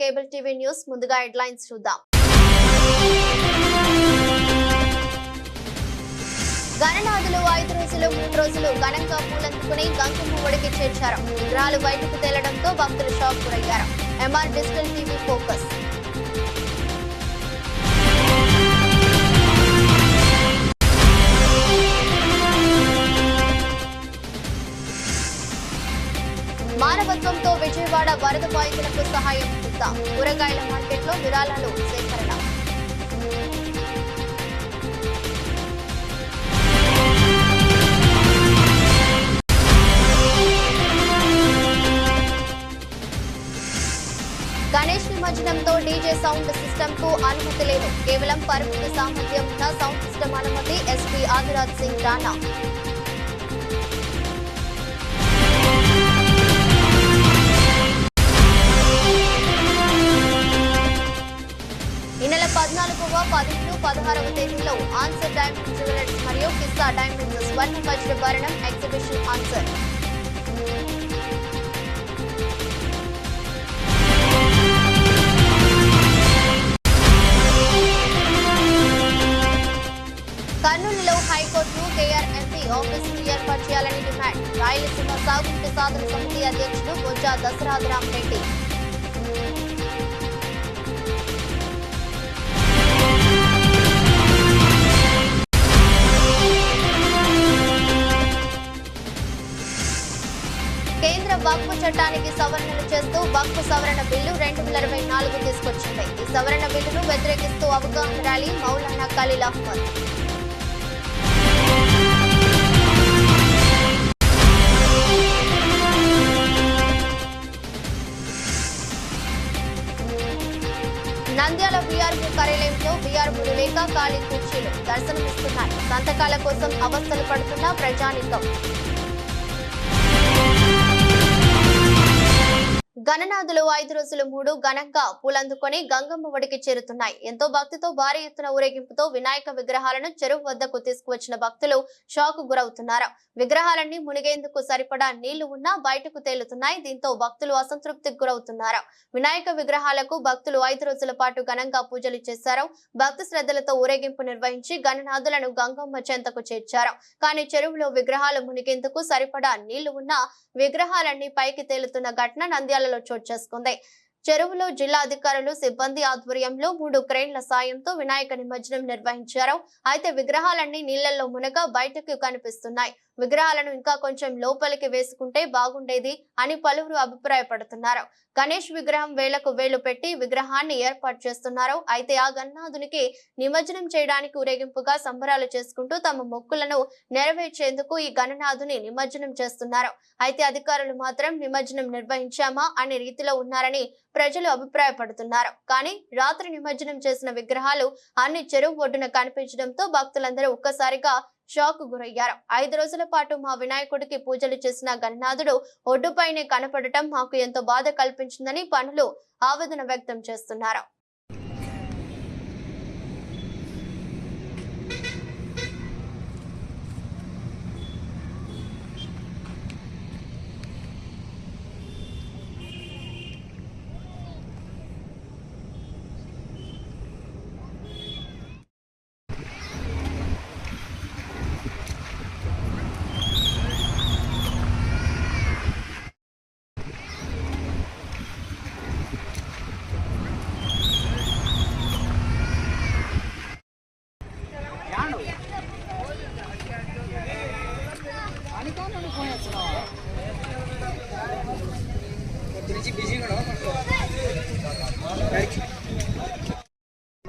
Cable TV news ముందుగా headlines చూద్దాం. గణనాథులు ఐదు రోజులు మూడు రోజులు ఘనంగా పూలందుకుని గంగమ్మ ఒడికి చేర్చారు. విగ్రహాలు బయటకు తేలడంతో భక్తులు షాక్ గురయ్యారు. MR digital TV focus. మానవత్వంతో విజయవాడ వరద బాధితులకు సహాయం చూద్దాం కూరగాయల మార్కెట్లో విరాళాలు సేకరణ. గణేష్ నిమజ్జనంతో డీజే సౌండ్ సిస్టమ్కు అనుమతి లేదు. కేవలం పరిమిత సామర్థ్యం ఉన్న సౌండ్ సిస్టమ్ అనుమతి ఎస్పీ ఆదిరాజ్ సింగ్ రాణా పద్నాలుగవ పదిహేను పదహారవ తేదీలో ఆన్సర్ డైమండ్ జ్యువెలర్స్ మరియు కిస్సా డైమండ్ స్వర్ణ వజ్రభరణం ఎగ్జిబిషన్ ఆన్సర్. కర్నూలులో హైకోర్టును కేఆర్ఎంపీ ఆఫీస్ ఏర్పాటు చేయాలని డిమాండ్. రాయలసీమ సాగునీటి సాధన సమితి అధ్యక్షుడు బొజ్జా దసరాజరాం రెడ్డి బిల్లు రెండు వేల ఇరవై నాలుగు తీసుకొచ్చింది. ఈ సవరణ బిల్లును వ్యతిరేకిస్తూ అవగాహన ర్యాలీ మౌలానా ఖలీల్ అహ్మద్ నంద్యాల బీఆర్ఓ కార్యాలయంలో బీఆర్ఓలు లేక ఖాళీ కుర్చీలు దర్శనమిస్తున్నాయి సంతకాల కోసం అవస్థలు పడుతున్న ప్రజానికం. గణనాథులు ఐదు రోజులు మూడు ఘనంగా పూలందుకొని గంగమ్మ ఒడికి చేరుతున్నాయి. ఎంతో భక్తితో భారీ ఎత్తున ఊరేగింపుతో వినాయక విగ్రహాలను చెరువు వద్దకు తీసుకువచ్చిన భక్తులు షాక్ గురవుతున్నారు. విగ్రహాలన్నీ మునిగేందుకు సరిపడా నీళ్ళు ఉన్నా బయటకు తేలుతున్నాయి. దీంతో భక్తులు అసంతృప్తికి గురవుతున్నారు. వినాయక విగ్రహాలకు భక్తులు ఐదు రోజుల పాటు ఘనంగా పూజలు చేశారు. భక్తి శ్రద్ధలతో ఊరేగింపు నిర్వహించి గణనాథులను గంగమ్మ చెంతకు చేర్చారు. కానీ చెరువులో విగ్రహాలు మునిగేందుకు సరిపడా నీళ్ళు ఉన్నా విగ్రహాలన్నీ పైకి తేలుతున్న ఘటన నంద్యాలలో చోటు చేసుకుంది. చెరువులో జిల్లా అధికారులు సిబ్బంది ఆధ్వర్యంలో మూడు క్రేన్ల సాయంతో వినాయక నిమజ్జనం నిర్వహించారు. అయితే విగ్రహాలన్నీ నీళ్ళలో మునగ బయటకు కనిపిస్తున్నాయి. విగ్రహాలను ఇంకా కొంచెం లోపలికి వేసుకుంటే బాగుండేది అని పలువురు అభిప్రాయపడుతున్నారు. గణేష్ విగ్రహం వేలకు వేలు పెట్టి విగ్రహాన్ని ఏర్పాటు చేస్తున్నారు. అయితే ఆ గన్నాథునికి నిమజ్జనం చేయడానికి ఊరేగింపుగా సంబరాలు చేసుకుంటూ తమ మొక్కులను నెరవేర్చేందుకు ఈ గణనాథుని నిమజ్జనం చేస్తున్నారు. అయితే అధికారులు మాత్రం నిమజ్జనం నిర్వహించామా అనే రీతిలో ఉన్నారని ప్రజలు అభిప్రాయపడుతున్నారు. కానీ రాత్రి నిమజ్జనం చేసిన విగ్రహాలు అన్ని చెరువు ఒడ్డున కనిపించడంతో భక్తులందరూ ఒక్కసారిగా షాక్ గురయ్యారు. ఐదు రోజుల పాటు మా వినాయకుడికి పూజలు చేసిన గణనాథుడు ఒడ్డుపైనే కనపడటం మాకు ఎంతో బాధ కల్పించిందని పనులు ఆవేదన వ్యక్తం చేస్తున్నారు.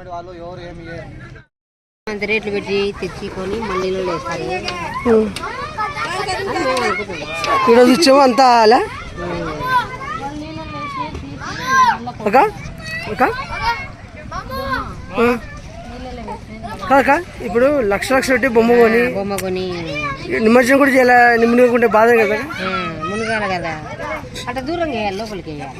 మరి వాళ్ళు ఎవరు ఏమి అంత రేట్లు పెట్టి తెచ్చుకొని వేస్తారు. అనుకుంటున్నాం ఈరోజు ఇచ్చాము అంతా అలా? ఒక ఒక కాక ఇప్పుడు లక్ష లక్ష పెట్టి బొమ్మ కొని బొమ్మ కొని. నిమజ్జనం కూడా చేయాలి? నిమ్మకుంటే బాధ కదా? మునగాల కదా. అట్లా దూరంగా వేయాలి లోపలికి వేయాలి.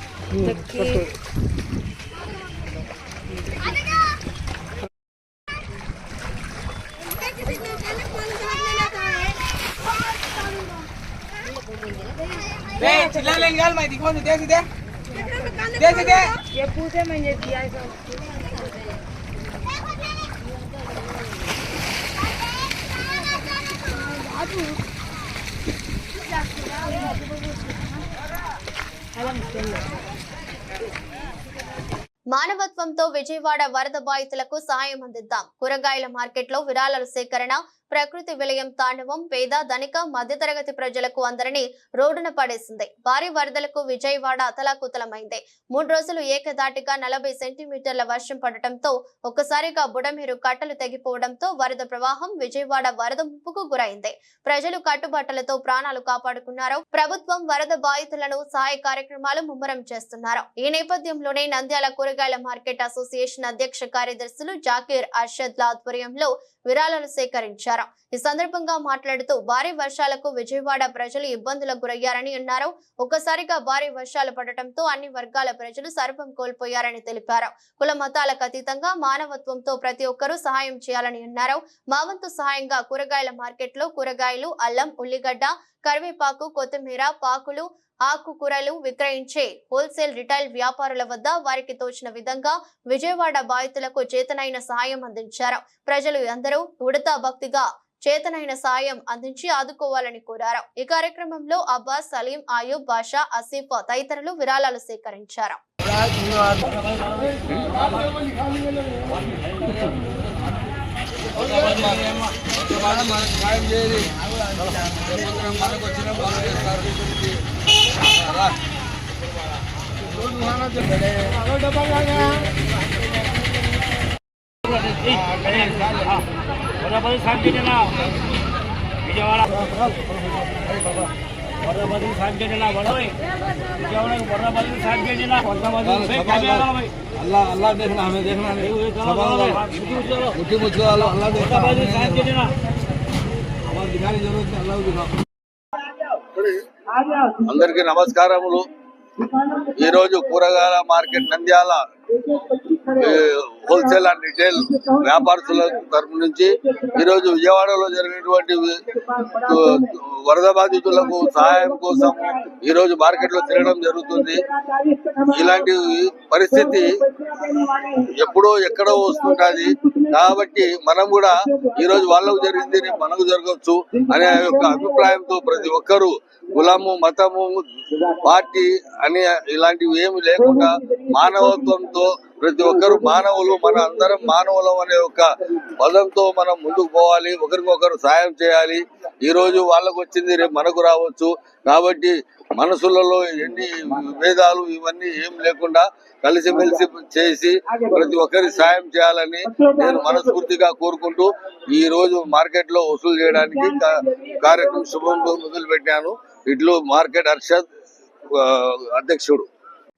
బాధ కదా మళ్ళీ లోపలికి వేస్తే బాగా నీళ్ళలో కూడా మునిగిలాయి మానవత్వంతో విజయవాడ వరద బాధితులకు సాయం అందిద్దాం. కూరగాయల మార్కెట్లో విరాళాల సేకరణ ప్రకృతి విలయం తాండవం పేద ధనిక మధ్యతరగతి ప్రజలకు అందరినీ రోడ్డున పడేసింది. భారీ వరదలకు విజయవాడ అతలాకుతలమైంది. మూడు రోజులు ఏకదాటిగా నలభై సెంటీమీటర్ల వర్షం పడటంతో ఒక్కసారిగా బుడమీరు కట్టలు తెగిపోవడంతో వరద ప్రవాహం విజయవాడ వరద ముప్పుకు గురైంది. ప్రజలు కట్టుబట్టలతో ప్రాణాలు కాపాడుకున్నారు. ప్రభుత్వం వరద బాధితులను సహాయ కార్యక్రమాలు ముమ్మరం చేస్తున్నారు. ఈ నేపథ్యంలోనే నంద్యాల కూరగాయల మార్కెట్ అసోసియేషన్ అధ్యక్ష కార్యదర్శులు జాకీర్ అర్షద్ ఆధ్వర్యంలో విరాళాలు సేకరించారు. ఈ సందర్భంగా మాట్లాడుతూ భారీ వర్షాలకు విజయవాడ ప్రజలు ఇబ్బందులకు గురయ్యారని అన్నారు. ఒక్కసారిగా భారీ వర్షాలు పడటంతో అన్ని వర్గాల ప్రజలు సర్వం కోల్పోయారని తెలిపారు. కుల మతాలకు అతీతంగా మానవత్వంతో ప్రతి ఒక్కరూ సహాయం చేయాలని అన్నారు. మా వంతు సహాయంగా కూరగాయల మార్కెట్లో కూరగాయలు అల్లం ఉల్లిగడ్డ కరివేపాకు కొత్తిమీర పాకులు ఆకుకూరలు విక్రయించే హోల్సేల్ రిటైల్ వ్యాపారుల వద్ద వారికి తోచిన విధంగా విజయవాడ బాధితులకు చేతనైన సహాయం అందించారు. ప్రజలు అందరూ ఉడతా భక్తిగా చేతనైన సాయం అందించి ఆదుకోవాలని కోరారు. ఈ కార్యక్రమంలో అబ్బాస్ సలీం ఆయూబ్ బాషా అసీఫ్ తదితరులు విరాళాలు సేకరించారు. వరపతి సాంకేతిన વરાબાદી સાહેબ જેલા વરાબાદી સાહેબ જેલા વરાબાદી સાહેબ अल्लाह अल्लाह देखना हमें देखना नहीं मुझको अल्लाह देखना हमारे दिखाने जरूरत है अल्लाह दिखाओ అందరికీ నమస్కారములు. ఈరోజు కూరగాయల market Nandyal. Wholesale and retail వ్యాపారస్తుల తరపు నుంచి ఈరోజు విజయవాడలో జరిగినటువంటి వరద బాధితులకు సహాయం కోసం ఈరోజు మార్కెట్లో తిరగడం జరుగుతుంది. ఇలాంటి పరిస్థితి ఎప్పుడో ఎక్కడో వస్తుంటది. కాబట్టి మనం కూడా ఈ రోజు వాళ్ళకు జరిగింది రేపు మనకు జరగవచ్చు అనే యొక్క అభిప్రాయంతో ప్రతి ఒక్కరూ కులము మతము పార్టీ అని ఇలాంటివి ఏమి లేకుండా మానవత్వంతో ప్రతి ఒక్కరు మానవులు మన అందరం మానవులం అనే ఒక పదంతో మనం ముందుకు పోవాలి ఒకరికొకరు సాయం చేయాలి. ఈ రోజు వాళ్ళకు వచ్చింది రేపు మనకు రావచ్చు. కాబట్టి మనసులలో ఎన్ని భేదాలు ఇవన్నీ ఏం లేకుండా కలిసిమెలిసి చేసి ప్రతి ఒక్కరి సాయం చేయాలని నేను మనస్ఫూర్తిగా కోరుకుంటూ ఈ రోజు మార్కెట్లో వసూలు చేయడానికి కార్యక్రమం శుభం మొదలు పెట్టాను ఇట్లు మార్కెట్ హర్షద్ అధ్యక్షుడు.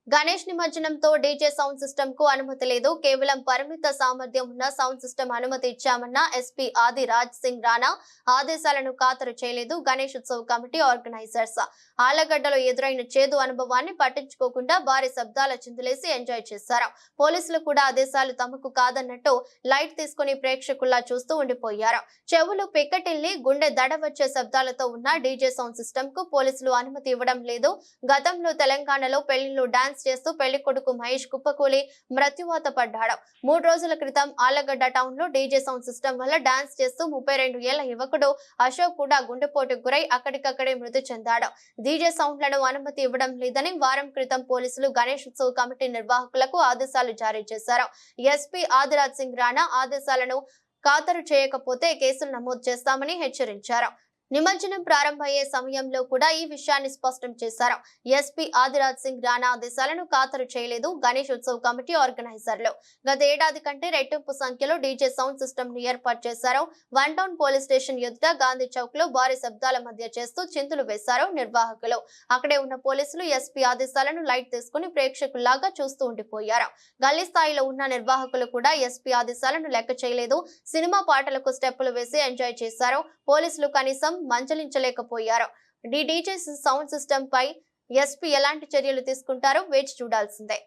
గణేష్ నిమజ్జనంతో డీజే సౌండ్ సిస్టమ్కు అనుమతి లేదు. కేవలం పరిమిత సామర్థ్యం ఉన్న సౌండ్ సిస్టమ్ అనుమతి ఇచ్చామన్న ఎస్పీ ఆది రాజ్ సింగ్ రాణా ఆదేశాలను ఖాతరు చేయలేదు. గణేష్ ఉత్సవ కమిటీ ఆర్గనైజర్స్ ఆలగడ్డలో ఎదురైన చేదు అనుభవాన్ని పట్టించుకోకుండా భారీ శబ్దాల చిందులేసి ఎంజాయ్ చేశారు. పోలీసులు కూడా ఆదేశాలు తమకు కాదన్నట్టు లైట్ తీసుకుని ప్రేక్షకుల్లా చూస్తూ ఉండిపోయారు. చెవులు పిక్కటిల్లి గుండె దడ వచ్చే శబ్దాలతో ఉన్న డీజే సౌండ్ సిస్టమ్కు పోలీసులు అనుమతి ఇవ్వడం లేదు. గతంలో తెలంగాణలో పెళ్ళిలో డాన్స్ చేస్తూ పెళ్ళి కొడుకు మహేష్ కుప్పకూలి మృత్యువాత పడ్డాడు. మూడు రోజుల క్రితం ఆలగడ్డ టౌన్లో డీజే సౌండ్ సిస్టమ్ వల్ల డాన్స్ చేస్తూ ముప్పై రెండు ఏళ్ళ యువకుడు అశోక్ కూడా గుండెపోటుకు గురై అక్కడికక్కడే మృతి చెందాడు. డీజే సౌండ్లను అనుమతి ఇవ్వడం లేదని వారం క్రితం పోలీసులు గణేష్ ఉత్సవ్ కమిటీ నిర్వాహకులకు ఆదేశాలు జారీ చేశారు. ఎస్పీ ఆదిరాజ్ సింగ్ రాణా ఆదేశాలను ఖాతరు చేయకపోతే కేసులు నమోదు చేస్తామని హెచ్చరించారు. నిమజ్జనం ప్రారంభమయ్యే సమయంలో కూడా ఈ విషయాన్ని స్పష్టం చేశారు. ఎస్పీ ఆదిరాజ్ సింగ్ రాణా ఆదేశాలను ఖాతరు చేయలేదు. గణేష్ ఉత్సవ్ కమిటీ ఆర్గనైజర్లు. గత ఏడాది కంటే రెట్టింపు సంఖ్యలో డీజే సౌండ్ సిస్టమ్ని ఏర్పాటు చేశారు. వన్ టౌన్ పోలీస్ స్టేషన్ ఎదుట గాంధీ చౌక్లో భారీ శబ్దాల మధ్య చేస్తూ చింతులు వేశారు నిర్వాహకులు. అక్కడే ఉన్న పోలీసులు ఎస్పీ ఆదేశాలను లైట్ తీసుకుని ప్రేక్షకుల్లాగా చూస్తూ ఉండిపోయారు. గల్లీ స్థాయిలో ఉన్న నిర్వాహకులు కూడా ఎస్పీ ఆదేశాలను లెక్క చేయలేదు. సినిమా పాటలకు స్టెప్పులు వేసి ఎంజాయ్ చేశారు. పోలీసులు కనీసం మంచలించలేకపోయారు. డిడీజే సౌండ్ సిస్టమ్ పై ఎస్పీ ఎలాంటి చర్యలు తీసుకుంటారో వేచి చూడాల్సిందే.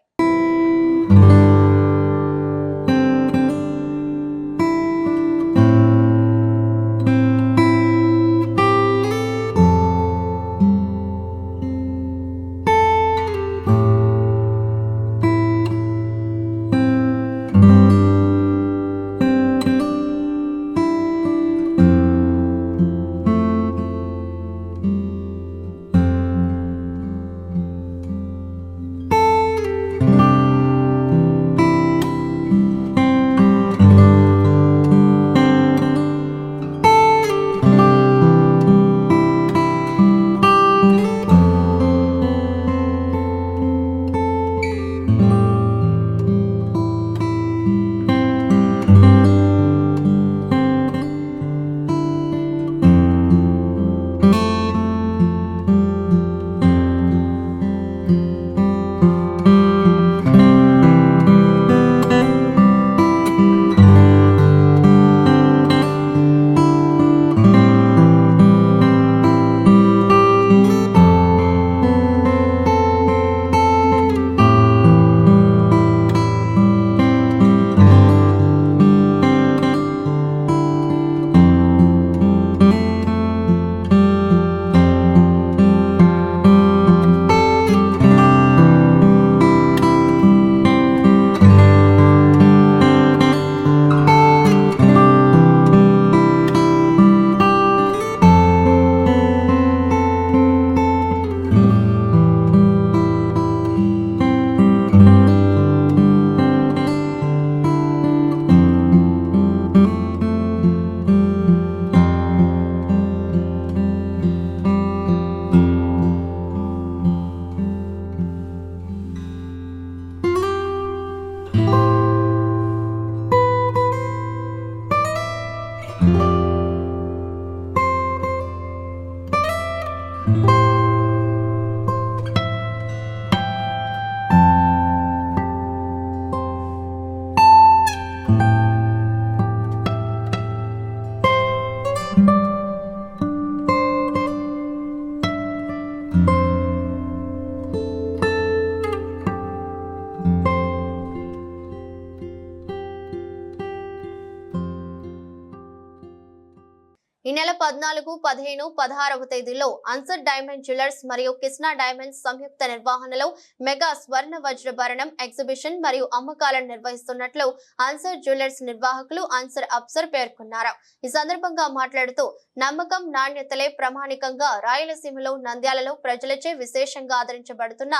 పద్నాలుగు పదిహేను పదహారవ తేదీలో అన్సర్ డైమండ్ జ్యువెలర్స్ మరియు కృష్ణా డైమండ్స్ సంయుక్త నిర్వహణలో మెగా స్వర్ణ వజ్రభరణం ఎగ్జిబిషన్ మరియు అమ్మకాలను నిర్వహిస్తున్నట్లు అన్సర్ జ్యువెలర్స్ నిర్వాహకులు అన్సర్ అప్సర్ పేర్కొన్నారు. ఈ సందర్భంగా మాట్లాడుతూ నమ్మకం నాణ్యతలే ప్రామాణికంగా రాయలసీమలో నంద్యాలలో ప్రజలచే విశేషంగా ఆదరించబడుతున్న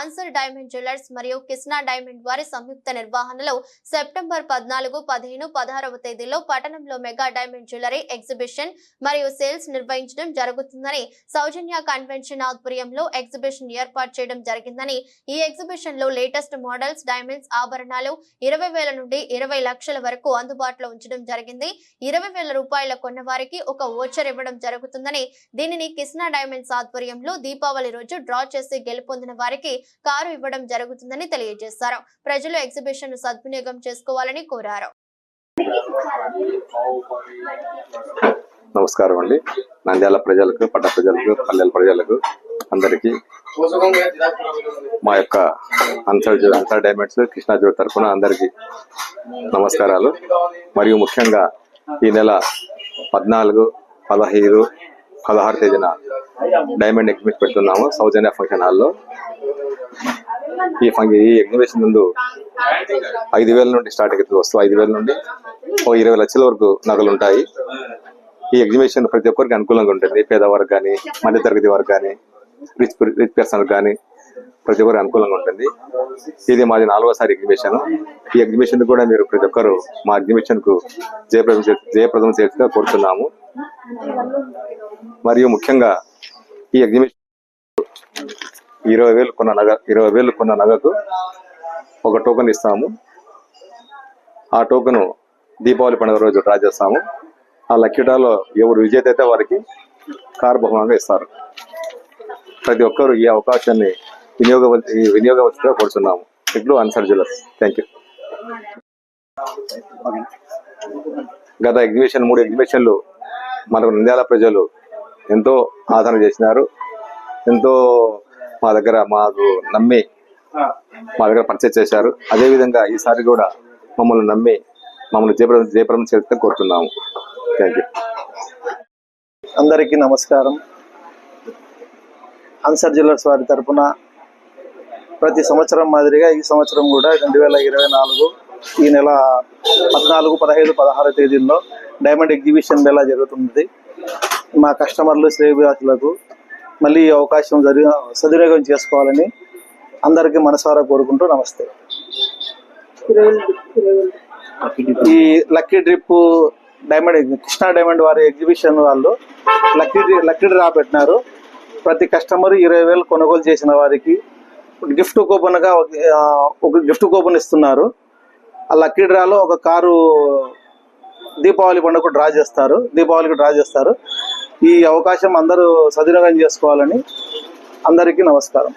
అన్సర్ డైమండ్ జ్యువెలర్స్ మరియు కృష్ణా డైమండ్ వారి సంయుక్త నిర్వహణలో సెప్టెంబర్ పద్నాలుగు పదిహేను పదహారవ తేదీలో పట్టణంలో మెగా డైమండ్ జ్యువెలరీ ఎగ్జిబిషన్ మరియు సేల్స్ నిర్వహించడం జరుగుతుందని సౌజన్య కన్వెన్షన్ ఆధ్వర్యంలో ఎగ్జిబిషన్ ఏర్పాటు చేయడం జరిగిందని ఈ ఎగ్జిబిషన్లో లేటెస్ట్ మోడల్స్ డైమండ్స్ ఆభరణాలు ఇరవై వేల నుండి ఇరవై లక్షల వరకు అందుబాటులో ఉంచడం జరిగింది. ఇరవై వేల రూపాయల కొన్న వారికి ఒక ఓచర్ ఇవ్వడం జరుగుతుందని దీనిని కిష్ణా డైమండ్స్ ఆధ్వర్యంలో దీపావళి రోజు డ్రా చేసి గెలుపొందిన వారికి కారు ఇవ్వడం జరుగుతుందని తెలియజేశారు. ప్రజలు ఎగ్జిబిషన్ను సద్వినియోగం చేసుకోవాలని కోరారు. నమస్కారం అండి. నంద్యాల ప్రజలకు పట్ట ప్రజలకు పల్లెల ప్రజలకు అందరికీ మా యొక్క అంతర్ అంతర్ డైమండ్స్ కృష్ణా జ్యోతి తరఫున అందరికీ నమస్కారాలు. మరియు ముఖ్యంగా ఈ నెల పద్నాలుగు పదహైదు పదహారు తేదీన డైమండ్ ఎగ్జిబిషన్ పెడుతున్నాము సౌజన్య ఫంక్షన్ హాల్లో ఈ ఫంక్షన్ ఈ ఎగ్జిబిషన్ ముందు ఐదు వేల నుండి స్టార్ట్ అవుతుంది వస్తువు. ఐదు వేల నుండి ఓ ఇరవై లక్షల వరకు నగలు ఉంటాయి. ఈ ఎగ్జిబిషన్ ప్రతి ఒక్కరికి అనుకూలంగా ఉంటుంది. పేదవారికి కానీ మధ్య తరగతి వారికి కానీ రిచ్ రిచ్ పర్సన్ కానీ ప్రతి ఒక్కరు అనుకూలంగా ఉంటుంది. ఇది మాది నాలుగోసారి ఎగ్జిబిషన్ ఈ ఎగ్జిబిషన్ కూడా మీరు ప్రతి ఒక్కరు మా ఎగ్జిబిషన్కు జయప్రదం జయప్రదం చేసిగా కోరుతున్నాము. మరియు ముఖ్యంగా ఈ ఎగ్జిబిషన్ ఇరవై వేలు కొన్న నగ ఇరవై వేలు కొన్న నగకు ఒక టోకెన్ ఇస్తాము. ఆ టోకెన్ దీపావళి పండుగ రోజు డ్రా చేస్తాము. ఆ లక్కీడాలో ఎవరు విజేత అయితే వారికి కారు బహుమానంగా ఇస్తారు. ప్రతి ఒక్కరు ఈ అవకాశాన్ని వినియోగ వినియోగవలసిగా కోరుతున్నాము ఇట్లు అన్సర్ జ్యువెలర్స్. Thank you. గత ఎగ్జిబిషన్ మూడు ఎగ్జిబిషన్లు మనకు నంద్యాల ప్రజలు ఎంతో ఆదరణ చేసినారు. ఎంతో మా దగ్గర మాకు నమ్మి మా దగ్గర పర్చేస్ చేశారు. అదే విధంగా ఈసారి కూడా మమ్మల్ని నమ్మి మమ్మల్ని జయప్రదం జయప్రదం చేస్తే కోరుతున్నాము. థ్యాంక్ యూ అందరికీ నమస్కారం. అన్సర్ జ్యువెలర్స్ వారి తరపున ప్రతి సంవత్సరం మాదిరిగా ఈ సంవత్సరం కూడా రెండు వేల ఇరవై నాలుగు ఈ నెల పద్నాలుగు పదహైదు పదహారు తేదీల్లో డైమండ్ ఎగ్జిబిషన్ మేళా జరుగుతుంది మా కస్టమర్లు శ్రేయభిలాషులకు మళ్ళీ ఈ అవకాశం జరిగి సద్వినియోగం చేసుకోవాలని అందరికీ మనసారా కోరుకుంటూ నమస్తే. ఈ lucky draw diamond Krishna diamond వారి ఎగ్జిబిషన్ వాళ్ళు లక్కీ లక్కీ డ్రా పెట్టినారు. ప్రతి కస్టమర్ ఇరవై వేలు కొనుగోలు చేసిన వారికి గిఫ్ట్ కూపన్గా ఒక గిఫ్ట్ కూపన్ ఇస్తున్నారు. ఆ లక్కీ డ్రాలో ఒక కారు దీపావళి పండుగ డ్రా చేస్తారు దీపావళికి డ్రా చేస్తారు. ఈ అవకాశం అందరూ సద్వినియోగం చేసుకోవాలని అందరికీ నమస్కారం.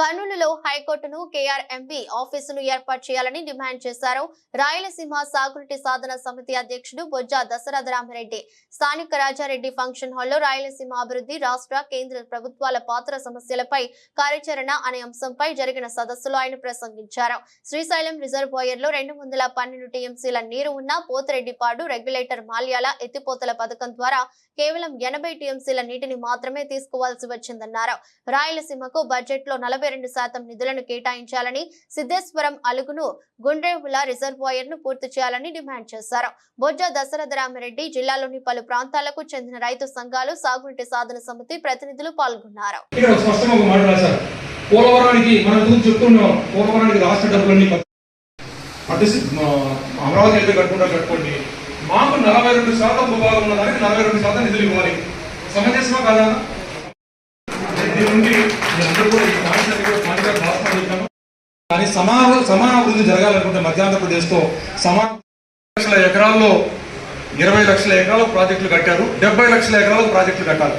కర్నూలులో హైకోర్టును కేఆర్ ఎంపీ ఆఫీసును ఏర్పాటు చేయాలని డిమాండ్ చేశారు. రాయలసీమ సాగునీటి సాధన సమితి అధ్యక్షుడు బొజ్జా దశరథ రామరెడ్డి స్థానిక రాజారెడ్డి ఫంక్షన్ హాల్లో రాయలసీమ అభివృద్ధి రాష్ట్ర కేంద్ర ప్రభుత్వాల పాత్ర సమస్యలపై కార్యాచరణ అనే అంశంపై జరిగిన సదస్సులో ఆయన ప్రసంగించారు. శ్రీశైలం రిజర్వాయర్లో రెండు వందల పన్నెండు టీఎంసీల నీరు ఉన్న పోతిరెడ్డిపాడు రెగ్యులేటర్ మాల్యాల ఎత్తిపోతల పథకం ద్వారా కేవలం ఎనభై టీఎంసీల నీటిని మాత్రమే తీసుకోవాల్సి వచ్చిందన్నారు. రాయలసీమకు బడ్జెట్లో నలభై రెండు శాతం నిధులను కేటాయించాలని సిద్ధేశ్వరం అలుగును గుండ్రేవుల రిజర్వాయర్ను పూర్తి చేయాలని డిమాండ్ చేశారు. బొజ్జ దశరథ రామిరెడ్డి జిల్లాలోని పలు ప్రాంతాలకు చెందిన రైతు సంఘాలు సాగునీటి సాధన సమితి ప్రతినిధులు పాల్గొన్నారు. పోలవరానికి మనం చూసి చెప్తున్నాం పోలవరానికి రాష్ట్ర డబ్బులన్నీ అంటే అమరావతి అయితే కట్టుకుంటా కట్టుకోండి. మాకు నలభై రెండు శాతం భూభాగం ఉన్న దానికి నలభై రెండు శాతం నిధులు ఇవ్వాలి. సమంజసమా కాదా దీని నుండి మీరందరూ కూడా ఈ పాయింట్స్ అన్ని కూడా పాయింట్గా రాసుకొని చెప్పాను కానీ సమాన సమాన అభివృద్ధి జరగాలనుకుంటే మధ్యాంధ్రప్రదేశ్తో సమాన లక్షల ఎకరాల్లో ఇరవై లక్షల ఎకరాలు ప్రాజెక్టులు కట్టారు డెబ్బై లక్షల ఎకరాలు ప్రాజెక్టులు కట్టాలి.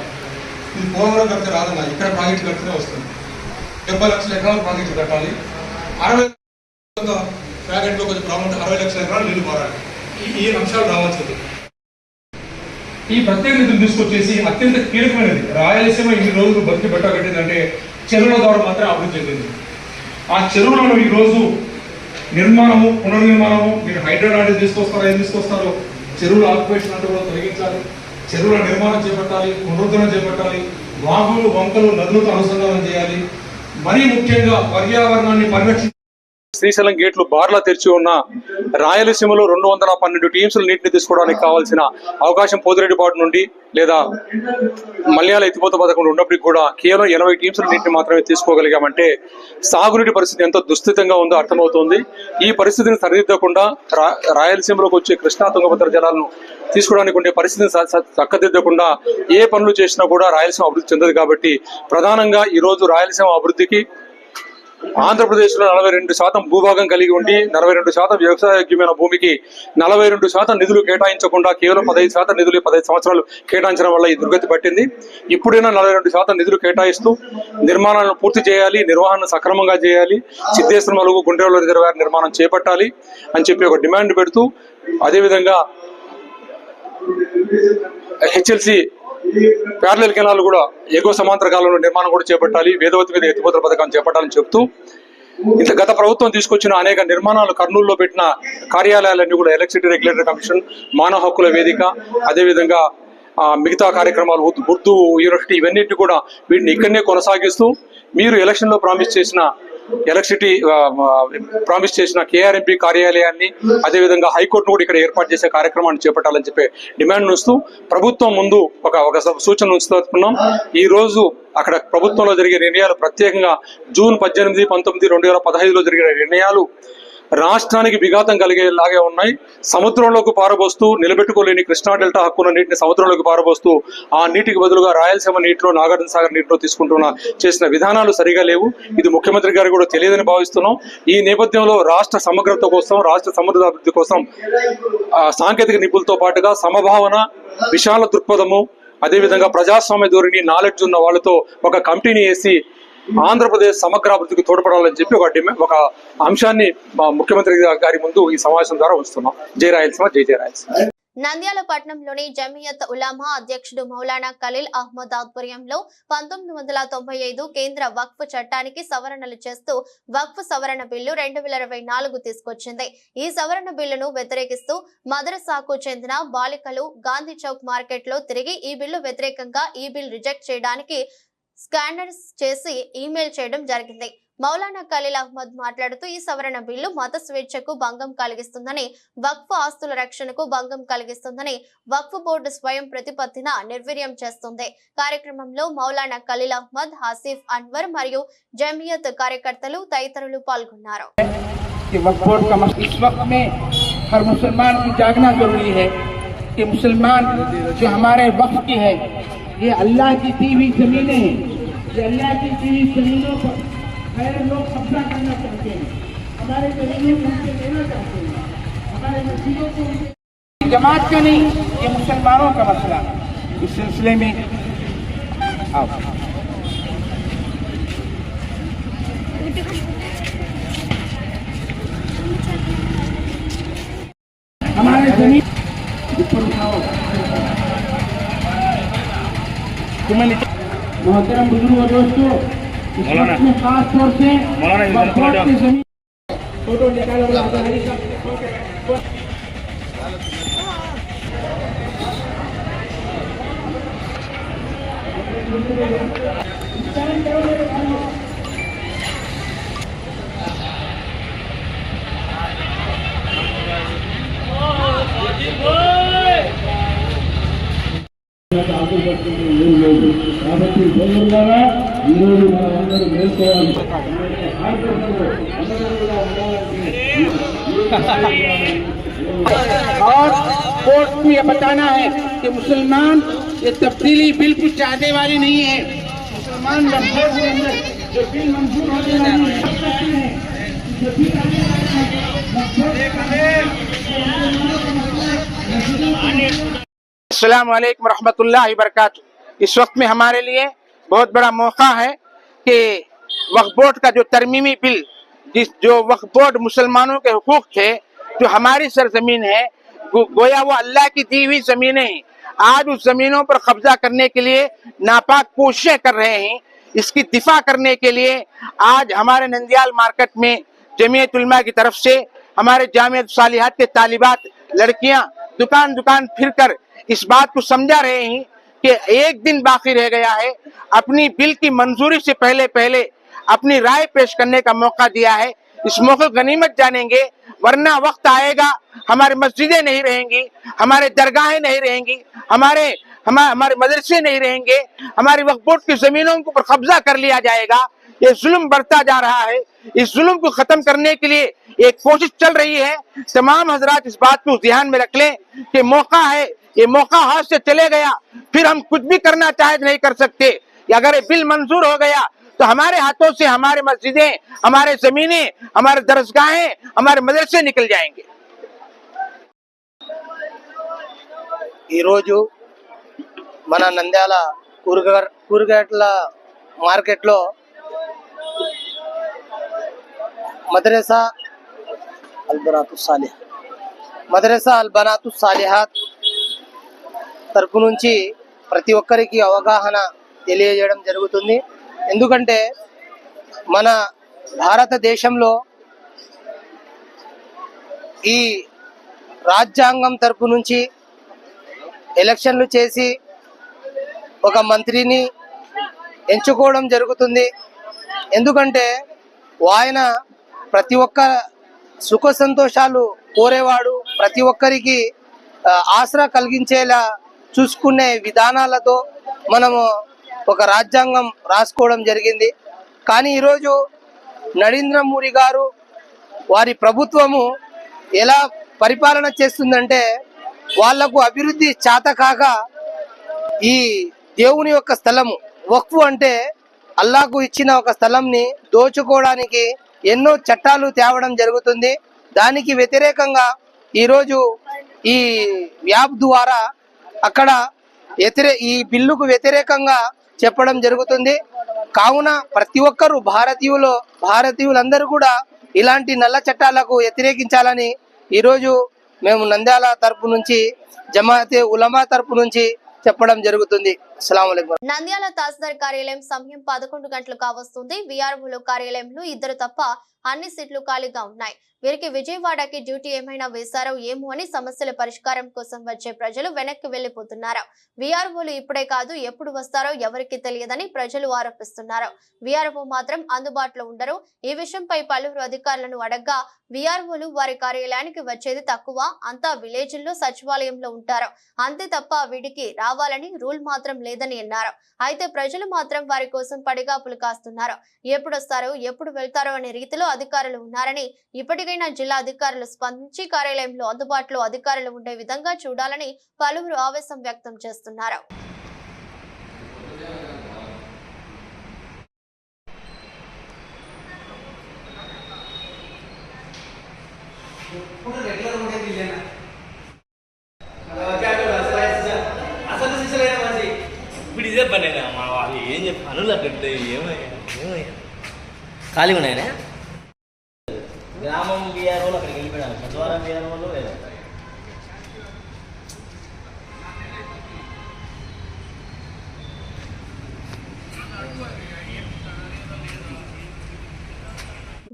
ఇది పోలవరం కడితే రాదన్న ఇక్కడ ప్రాజెక్టు కడితేనే వస్తుంది. డెబ్బై లక్షల ఎకరాలు ప్రాజెక్టులు కట్టాలి అరవై ప్యాకెట్లో కొంచెం ప్రాబ్లం అరవై లక్షల ఎకరాలు నీళ్ళు మారాలి ఈ- అంశాలు రావాల్సింది. ఈ ప్రత్యేక నిధులు తీసుకొచ్చేసి అత్యంత కీలకమైనది. రాయలసీమ ఇన్ని రోజులు బతికి బట్ట కట్టిందంటే చెరువుల ద్వారా మాత్రమే అభివృద్ధి చెందింది. ఆ చెరువులను ఈ రోజు నిర్మాణము పునర్నిర్మాణము మీరు హైడ్రోలాంటి తీసుకొస్తారో ఏం తీసుకొస్తారో చెరువుల ఆక్యుపేషన్ అంటే కూడా తొలగించాలి చెరువుల నిర్మాణం చేపట్టాలి పునరుద్ధరణ చేపట్టాలి వాగులు వంకలు నదులతో అనుసంధానం చేయాలి. మరీ ముఖ్యంగా పర్యావరణాన్ని పరిరక్షించాలి శ్రీశైలం గేట్లు బార్లా తెరిచి ఉన్న రాయలసీమలో రెండు వందల పన్నెండు టీమ్స్లు నీటిని తీసుకోవడానికి కావాల్సిన అవకాశం పోతిరెడ్డిపాటు నుండి లేదా మలయాళ ఎత్తిపోత పథకం ఉన్నప్పటికీ కూడా కేవలం ఎనభై టీమ్స్ల నీటిని మాత్రమే తీసుకోగలిగామంటే సాగునీటి పరిస్థితి ఎంత దుస్థితంగా ఉందో అర్థమవుతోంది. ఈ పరిస్థితిని సరిదిద్దకుండా రాయలసీమలోకి వచ్చే కృష్ణా తుంగభద్ర జలాలను తీసుకోవడానికి ఉండే పరిస్థితిని చక్కదిద్దకుండా ఏ పనులు చేసినా కూడా రాయలసీమ అభివృద్ధి చెందదు కాబట్టి ప్రధానంగా ఈ రోజు రాయలసీమ అభివృద్ధికి ఆంధ్రప్రదేశ్లో నలభై రెండు శాతం భూభాగం కలిగి ఉండి నలభై రెండు శాతం వ్యవసాయోగ్యమైన భూమికి నలభై రెండు శాతం నిధులు కేటాయించకుండా కేవలం పదహైదు శాతం నిధులు పదహైదు సంవత్సరాలు కేటాయించడం వల్ల ఈ దుర్గతి పట్టింది. ఇప్పుడైనా నలభై రెండు శాతం నిధులు కేటాయిస్తూ నిర్మాణాలను పూర్తి చేయాలి నిర్వహణ సక్రమంగా చేయాలి సిద్ధేశ్వరం అలుగు గుండ్రేవుల రిజర్వాయర్ నిర్మాణం చేపట్టాలి అని చెప్పి ఒక డిమాండ్ పెడుతూ అదేవిధంగా హెచ్ఎల్సి ప్యారలల్ కెనాల్ కూడా ఎగువ సమాంతర కాలంలో నిర్మాణం కూడా చేపట్టాలి. వేదవతి మీద ఎత్తిపోతల పథకం చేపట్టాలని చెప్తూ ఇంత గత ప్రభుత్వం తీసుకొచ్చిన అనేక నిర్మాణాలు కర్నూలులో పెట్టిన కార్యాలయాలన్నీ కూడా ఎలక్ట్రిసిటీ రెగ్యులేటరీ కమిషన్ మానవ హక్కుల వేదిక అదేవిధంగా మిగతా కార్యక్రమాలు ఉర్దూ- ఉర్దూ యూనివర్సిటీ ఇవన్నింటినీ కూడా వీటిని ఇక్కడనే కొనసాగిస్తూ మీరు ఎలక్షన్లో ప్రామిస్ చేసిన ఎలక్ట్రిసిటీ ప్రామిస్ చేసిన కేఆర్ఎంపీ కార్యాలయాన్ని అదేవిధంగా హైకోర్టును కూడా ఇక్కడ ఏర్పాటు చేసే కార్యక్రమాన్ని చేపట్టాలని చెప్పి డిమాండ్ ఉంచుతూ ప్రభుత్వం ముందు ఒక ఒక సూచన ఉంచుతున్నాం. ఈ రోజు అక్కడ ప్రభుత్వంలో జరిగే నిర్ణయాలు ప్రత్యేకంగా జూన్ పద్దెనిమిది పంతొమ్మిది రెండు వేల పదహైదులో జరిగిన నిర్ణయాలు రాష్ట్రానికి విఘాతం కలిగేలాగే ఉన్నాయి. సముద్రంలోకి పారబోస్తూ నిలబెట్టుకోలేని కృష్ణా డెల్టా హక్కున్న నీటిని సముద్రంలోకి పారబోస్తూ ఆ నీటికి బదులుగా రాయలసీమ నీటిలో నాగార్జున సాగర్ నీటిలో తీసుకుంటున్న చేసిన విధానాలు సరిగా లేవు. ఇది ముఖ్యమంత్రి గారు కూడా తెలియదని భావిస్తున్నాం. ఈ నేపథ్యంలో రాష్ట్ర సమగ్రత కోసం రాష్ట్ర సమృద్ధి అభివృద్ధి కోసం సాంకేతిక నిపుణులతో పాటుగా సమభావన విశాల దృక్పథము అదేవిధంగా ప్రజాస్వామ్య ధోరణి నాలెడ్జ్ ఉన్న వాళ్ళతో ఒక కమిటీని వేసి ఆంధ్రప్రదేశ్ సమగ్రాభివృద్ధికి తోడ్పడాలని చెప్పి ఒక డిమా ఒక అంశాన్ని మా ముఖ్యమంత్రి గారి ముందు ఈ సమావేశం ద్వారా ఉంచుతున్నాం. జై రాయలసీమ జై జయ రాయలసీమ. నంద్యాల పట్టణంలోని జమియత్ ఉలామా అధ్యక్షుడు మౌలానా ఖలీల్ అహ్మద్ ఆధ్వర్యంలో పంతొమ్మిది వందల తొంభై ఐదు కేంద్ర వక్ఫ్ చట్టానికి సవరణలు చేస్తూ వక్ఫ్ సవరణ బిల్లు రెండు వేల ఇరవై నాలుగు తీసుకొచ్చింది. ఈ సవరణ బిల్లును వ్యతిరేకిస్తూ మదరసాకు చెందిన బాలికలు గాంధీ చౌక్ మార్కెట్లో తిరిగి ఈ బిల్లు వ్యతిరేకంగా ఈ బిల్ రిజెక్ట్ చేయడానికి స్కానర్స్ చేసి ఈమెయిల్ చేయడం జరిగింది మౌలానా ఖలీల్ అహ్మద్ మాట్లాడుతూ ఈ సవరణ బిల్లు మత స్వేచ్ఛకు భంగం కలిగిస్తుందని వక్ఫ్ ఆస్తుల రక్షణకు భంగం కలిగిస్తుందని వక్ఫ్ బోర్డు స్వయం ప్రతిపత్తిన నిర్వీర్యం చేస్తుంది కార్యక్రమంలో మౌలానా ఖలీల్ అహ్మద్ హాసిఫ్ అన్వర్ మరియు జమియత్ కార్యకర్తలు తదితరులు పాల్గొన్నారు कि वक्फ बोर्ड का मस- इस वक्त में हर मुसलमान की जागना जरूरी है कि मुसलमान जो हमारे वक्फ की है ये अल्लाह की दी हुई जमीनें हैं یہ اللہ کی کی زمینوں پر غیر لوگ قبضہ کرنا چاہتے ہیں ہمارے زمینوں کو ان سے لینا چاہتے ہیں ہمارے مسجدوں کو ان سے جماعت کا نہیں یہ مسلمانوں کا مسئلہ اس سلسلے میں آؤ ہمارے زمین اوپر اٹھاؤ تمہیں मोहतरम बुजुर्ग और दोस्तों इस मौलाना। वक्त में खास तौर से मौलाना, इधर वक्फ बोर्ड थोड़ा की जमीन फोटो निकालो हरी साहब اور کورٹ کو یہ بتانا ہے کہ مسلمان یہ تبدیلی بالکل چاہنے والی نہیں ہے۔ مسلمان کے اندر جو منظور السلام علیکم ورحمۃ اللہ وبرکاتہ۔ اس وقت میں ہمارے لیے بہت بڑا موقع ہے۔ کہ وقف بورڈ کا جو ترمیمی بل، جس جو وقف بورڈ مسلمانوں کے حقوق تھے، جو ہماری سرزمین ہے گویا وہ اللہ کی دی ہوئی زمینیں ہیں۔ آج اس زمینوں پر قبضہ کرنے کے لیے ناپاک کوششیں کر رہے ہیں۔ اس کی دفاع کرنے کے لیے آج ہمارے نندیال مارکیٹ میں جمعیت علماء کی طرف سے ہمارے جامعہ صالحات کے طالبات، لڑکیاں، دکان دکان پھر کر اس بات کو سمجھا رہے ہیں کہ ایک دن باقی رہ گیا ہے، اپنی بل کی منظوری سے پہلے پہلے اپنی رائے پیش کرنے کا موقع دیا ہے۔ اس موقع غنیمت جانیں گے، ورنہ وقت آئے گا، ہماری مسجدیں نہیں رہیں گی، ہمارے درگاہیں نہیں رہیں گی، ہمارے ہمارے مدرسے نہیں رہیں گے۔ ہماری وقت بورڈ کی زمینوں کے اوپر قبضہ کر لیا جائے گا۔ یہ ظلم بڑھتا جا رہا ہے۔ اس ظلم کو ختم کرنے کے لیے ایک کوشش چل رہی ہے۔ تمام حضرات اس بات کو ذہن میں رکھ لیں کہ موقع ہے یہ موقع ہاتھ سے چلے گیا، پھر ہم کچھ بھی کرنا چاہے نہیں کر سکتے۔ اگر یہ بل منظور ہو گیا، تو ہمارے ہاتھوں سے ہمارے مسجدیں، ہمارے زمینیں، ہمارے درسگاہیں، ہمارے مدرسے نکل جائیں گے۔ منا మన నంద్యాల కూరగా مدرسہ البنات మద్రసా مدرسہ البنات మద్రసా తరపు నుంచి ప్రతి ఒక్కరికి అవగాహన తెలియజేయడం జరుగుతుంది. ఎందుకంటే మన భారతదేశంలో ఈ రాజ్యాంగం తరపు నుంచి ఎలక్షన్లు చేసి ఒక మంత్రిని ఎంచుకోవడం జరుగుతుంది. ఎందుకంటే ఆయన ప్రతి ఒక్క సుఖ సంతోషాలు కోరేవాడు ప్రతి ఒక్కరికి ఆసరా కలిగించేలా చూసుకునే విధానాలతో మనము ఒక రాజ్యాంగం రాసుకోవడం జరిగింది. కానీ ఈరోజు నరేంద్ర మోడీ గారు వారి ప్రభుత్వము ఎలా పరిపాలన చేస్తుందంటే వాళ్ళకు అభివృద్ధి చేతకాక ఈ దేవుని యొక్క స్థలము వక్ఫు అంటే అల్లాకు ఇచ్చిన ఒక స్థలంని దోచుకోవడానికి ఎన్నో చట్టాలు తేవడం జరుగుతుంది. దానికి వ్యతిరేకంగా ఈరోజు ఈ యాప్ ద్వారా అక్కడ వ్యతిరే ఈ బిల్లుకు వ్యతిరేకంగా చెప్పడం జరుగుతుంది. కావున ప్రతి ఒక్కరూ భారతీయులు భారతీయులందరూ కూడా ఇలాంటి నల్ల చట్టాలకు వ్యతిరేకించాలని ఈరోజు మేము నంద్యాల తరపు నుంచి జమాతే ఉలమా తరపు నుంచి చెప్పడం జరుగుతుంది. నంద్యాల తహసీల్దార్ కార్యాలయం సమయం పదకొండు గంటలు కావస్తుంది విఆర్ఓలు కార్యాలయంలో ఇద్దరు తప్ప అన్ని సీట్లు ఖాళీగా ఉన్నాయి. వీరికి విజయవాడకి డ్యూటీ ఏమైనా వేశారో ఏమో అని సమస్యల పరిష్కారం కోసం వచ్చే ప్రజలు వెనక్కి వెళ్ళిపోతున్నారు వీఆర్ఓలు ఇప్పుడే కాదు ఎప్పుడు వస్తారో ఎవరికి తెలియదని ప్రజలు ఆరోపిస్తున్నారు. వీఆర్ఓ మాత్రం అందుబాటులో ఉండరు. ఈ విషయంపై పలువురు అధికారులను అడగ్గా వీఆర్ఓలు వారి కార్యాలయానికి వచ్చేది తక్కువ. అంతా విలేజ్ల్లో సచివాలయంలో ఉంటారు. అంతే తప్ప వీడికి రావాలని రూల్ మాత్రం లేదని అన్నారు. అయితే ప్రజలు మాత్రం వారి కోసం పడిగాపులు కాస్తున్నారు. ఎప్పుడు వస్తారో ఎప్పుడు వెళ్తారో అనే రీతిలో అధికారులు ఉన్నారని ఇప్పటికైనా జిల్లా అధికారులు స్పందించి కార్యాలయంలో అందుబాటులో అధికారులు ఉండే విధంగా చూడాలని పలువురు ఆవేశం వ్యక్తం చేస్తున్నారు. ఇప్పుడు ఇదే పని మా వాళ్ళు ఏం చెప్పి పనులు అట్టే ఏమయ్యా ఏమయ్యా. ఖాళీ ఉన్నాయనే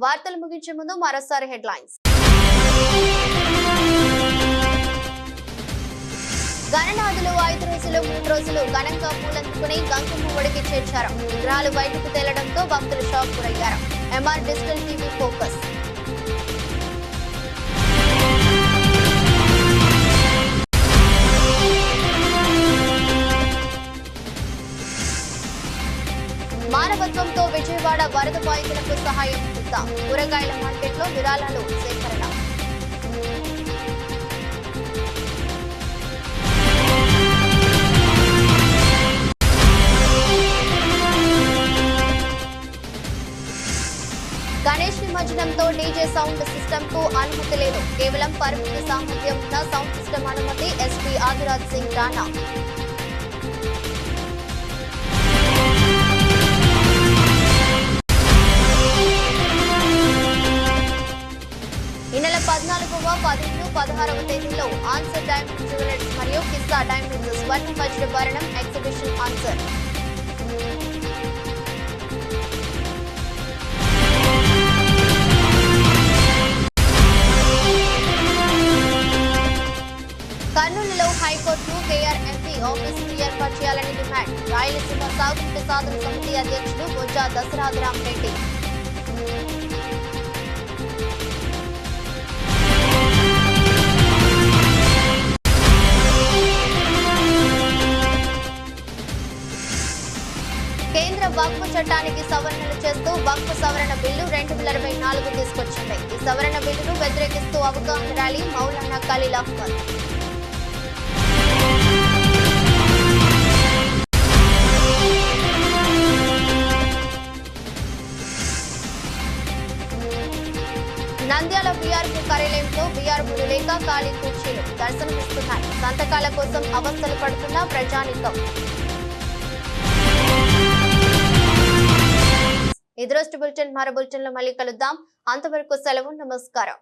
వార్తలు ముగించే ముందు మరోసారి హెడ్లైన్స్. గణనాథులు ఐదు రోజులు మూడు రోజులు ఘనంగా పూలందుకుని గంగమ్మ ఒడికి చేర్చారు. విగ్రహాలు బయటకు తేలడంతో భక్తులు షాక్ గురయ్యారు. MR digital TV focus. మానవత్వంతో విజయవాడ వరద బాధితులకు సహాయం. చూద్దాం కూరగాయల మార్కెట్లో విరాళాలు సేకరణ. గణేష్ నిమజ్జనంతో డీజే సౌండ్ సిస్టమ్కు అనుమతి లేదు. కేవలం పరిమిత సామర్థ్యం ఉన్న సౌండ్ సిస్టమ్ అనుమతి ఎస్పీ ఆదిరాజ్ సింగ్ రాణా ఎక్కువగా పదిహేను పదహారవ తేదీలో ఆన్సర్ డైమండ్ జ్యువెలర్స్ మరియు కిస్సా డైమండ్ స్వర్ణ వజ్ర భరణం ఎగ్జిబిషన్ ఆన్సర్. కర్నూలులో high court KR MP office ఏర్పాటు చేయాలని డిమాండ్. రాయలసీమ సాగునీటి సాధన సమితి అధ్యక్షుడు బొజ్జా దసరాజరాం రెడ్డి కేంద్ర వక్ఫ్ చట్టానికి సవరణలు చేస్తూ వక్ఫ్ సవరణ బిల్లు రెండు వేల ఇరవై నాలుగు తీసుకొచ్చింది. ఈ సవరణ బిల్లును వ్యతిరేకిస్తూ అవగాహన ర్యాలీ మౌలానా ఖలీల్ అహ్మద్. నంద్యాల బీఆర్పీ కార్యాలయంలో బీఆర్ఓలు లేక ఖాళీ కుర్చీలు దర్శనమిస్తున్నాయి. సంతకాల కోసం అవస్థలు పడుతున్న ప్రజానికం. ఇది బులెటిన్ మరో బులెటిన్లో మళ్ళీ కలుద్దాం. అంతవరకు సెలవు నమస్కారం.